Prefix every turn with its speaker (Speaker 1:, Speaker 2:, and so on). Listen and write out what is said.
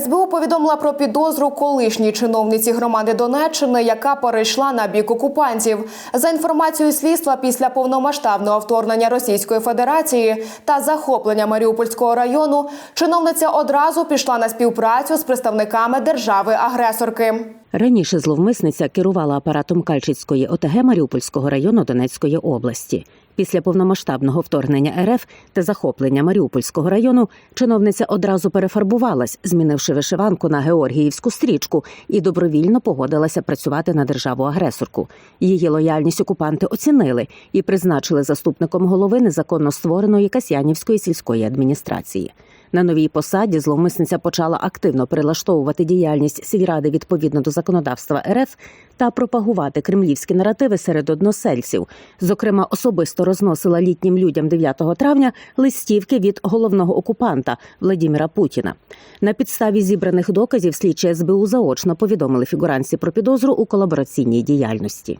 Speaker 1: СБУ повідомила про підозру колишній чиновниці громади Донеччини, яка перейшла на бік окупантів. За інформацією слідства, після повномасштабного вторгнення Російської Федерації та захоплення Маріупольського району, чиновниця одразу пішла на співпрацю з представниками держави-агресорки.
Speaker 2: Раніше зловмисниця керувала апаратом Кальчицької ОТГ Маріупольського району Донецької області. Після повномасштабного вторгнення РФ та захоплення Маріупольського району чиновниця одразу перефарбувалась, змінивши вишиванку на георгіївську стрічку, і добровільно погодилася працювати на державу-агресорку. Її лояльність окупанти оцінили і призначили заступником голови незаконно створеної Касянівської сільської адміністрації. На новій посаді зловмисниця почала активно прилаштовувати діяльність сільради відповідно до законодавства РФ та пропагувати кремлівські наративи серед односельців. Зокрема, особисто розносила літнім людям 9 травня листівки від головного окупанта Владіміра Путіна. На підставі зібраних доказів слідчі СБУ заочно повідомили фігуранці про підозру у колабораційній діяльності.